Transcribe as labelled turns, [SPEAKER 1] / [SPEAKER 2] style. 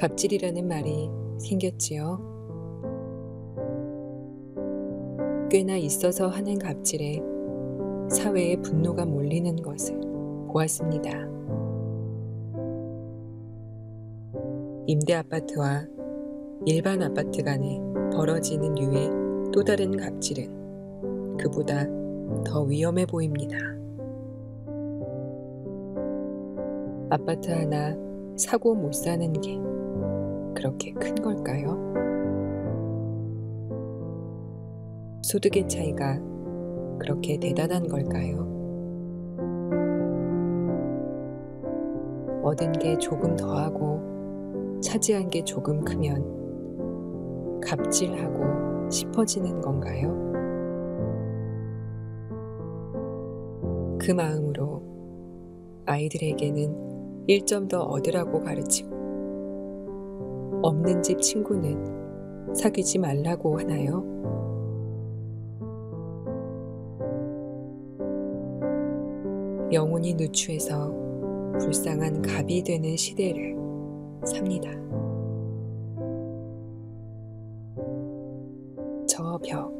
[SPEAKER 1] 갑질이라는 말이 생겼지요. 꽤나 있어서 하는 갑질에 사회의 분노가 몰리는 것을 보았습니다. 임대 아파트와 일반 아파트 간에 벌어지는 류의 또 다른 갑질은 그보다 더 위험해 보입니다. 아파트 하나 사고 못 사는 게 그렇게 큰 걸까요? 소득의 차이가 그렇게 대단한 걸까요? 얻은 게 조금 더하고 차지한 게 조금 크면 갑질하고 싶어지는 건가요? 그 마음으로 아이들에게는 1점 더 얻으라고 가르치고 없는 집 친구는 사귀지 말라고 하나요? 영혼이 누추해서 불쌍한 갑이 되는 시대를 삽니다. 저 벽.